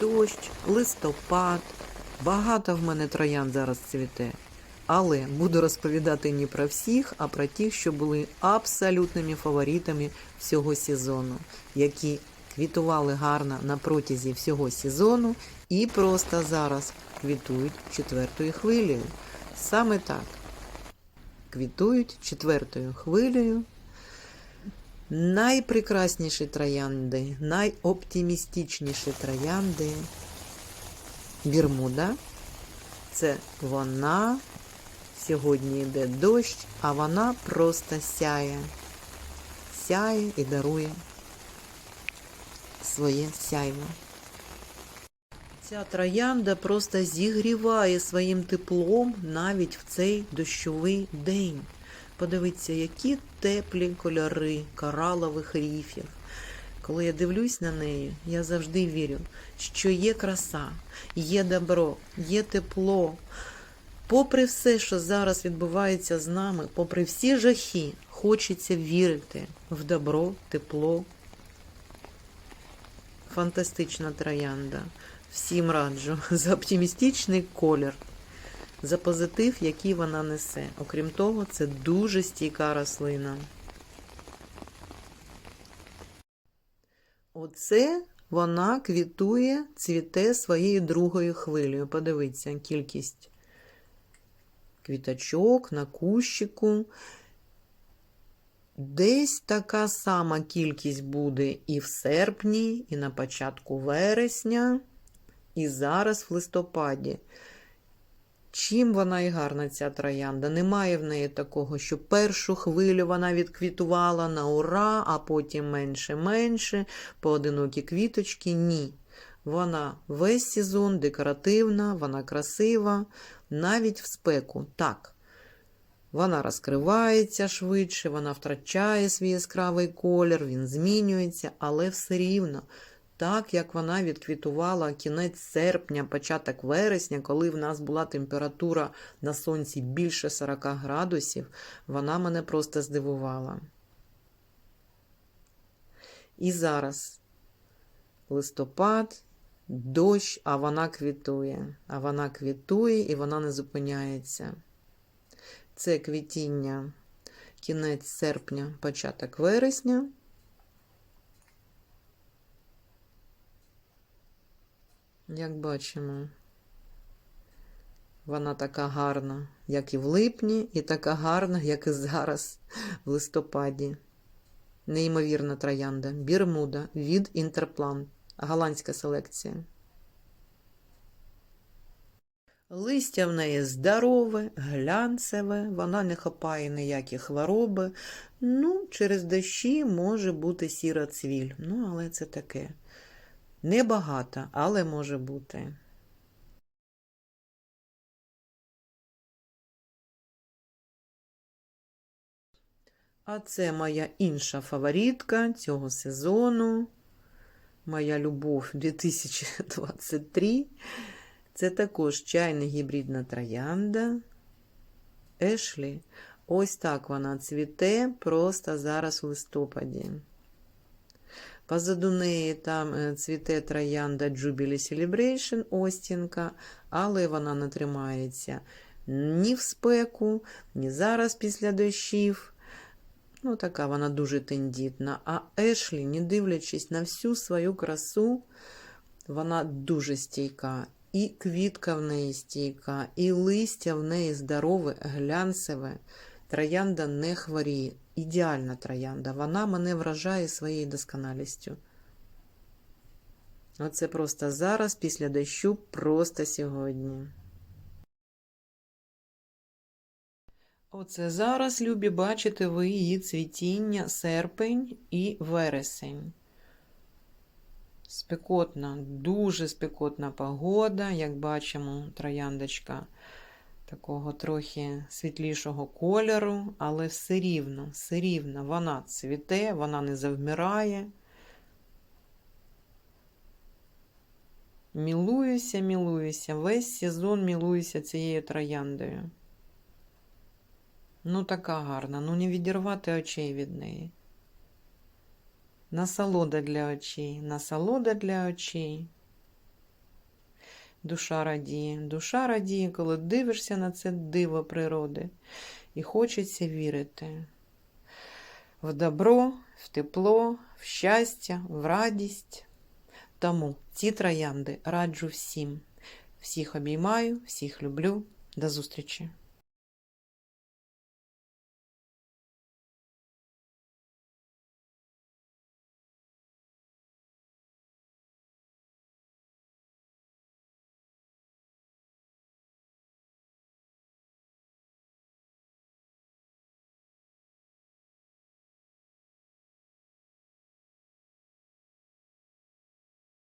дощ, листопад. Багато в мене троян зараз цвіте. Але буду розповідати не про всіх, а про тих, що були абсолютними фаворитами всього сезону, які квітували гарно на протязі всього сезону і просто зараз квітують четвертою хвилею. Саме так. Квітують четвертою хвилею. Найпрекрасніші троянди, найоптимістичніші троянди Бірмуда. Це вона. Сьогодні йде дощ, а вона просто сяє. Сяє і дарує своє сяйво. Ця троянда просто зігріває своїм теплом навіть в цей дощовий день. Подивіться, які теплі кольори коралових ріфів. Коли я дивлюсь на неї, я завжди вірю, що є краса, є добро, є тепло. Попри все, що зараз відбувається з нами, попри всі жахи, хочеться вірити в добро, тепло. Фантастична троянда. Всім раджу за оптимістичний колір, за позитив, який вона несе. Окрім того, це дуже стійка рослина. Оце вона квітує, цвіте своєю другою хвилею. Подивіться, кількість квіточок на кущику. Десь така сама кількість буде і в серпні, і на початку вересня, і зараз в листопаді. Чим вона і гарна, ця троянда? Немає в неї такого, що першу хвилю вона відквітувала на ура, а потім менше-менше, поодинокі квіточки. Ні. Вона весь сезон декоративна, вона красива, навіть в спеку. Так. Вона розкривається швидше, вона втрачає свій яскравий колір, він змінюється, але все рівно, так як вона відквітувала кінець серпня, початок вересня, коли в нас була температура на сонці більше 40 градусів, вона мене просто здивувала. І зараз листопад, дощ, а вона квітує. А вона квітує і вона не зупиняється. Це квітіння кінець серпня, початок вересня. Як бачимо, вона така гарна, як і в липні, і така гарна, як і зараз в листопаді. Неймовірна троянда. Бірмуда від Інтерплан. Голландська селекція. Листя в неї здорове, глянцеве, вона не хапає ніякі хвороби. Ну, через дощі може бути сіра цвіль. Ну, але це таке. Небагато, але може бути. А це моя інша фаворитка цього сезону. Моя любов 2023. Це також чайна гібридна троянда. Ешлі. Ось так вона цвіте просто зараз в листопаді. Позаду неї там е, цвіте троянда Jubilee Celebration Остінка, але вона не тримається ні в спеку, ні зараз після дощів. Ну, така вона дуже тендітна. А Ешлі, не дивлячись на всю свою красу, вона дуже стійка. І квітка в неї стійка, і листя в неї здорове, глянцеве. Троянда не хворіє. Ідеальна троянда. Вона мене вражає своєю досконалістю. Оце просто зараз, після дощу, просто сьогодні. Оце зараз, любі, бачите ви її цвітіння серпень і вересень. Спекотна, дуже спекотна погода, як бачимо, трояндочка такого трохи світлішого кольору, але все рівно, все рівно вона цвіте, вона не завмирає. Мілуюся, мілуюся, весь сезон мілуюся цією трояндою. Ну, така гарна, ну не відірвати очей від неї. Насолода для очей, насолода для очей. Душа радіє. Душа радіє, коли дивишся на це диво природи. І хочеться вірити в добро, в тепло, в щастя, в радість. Тому ці троянди раджу всім. Всіх обіймаю, всіх люблю. До зустрічі!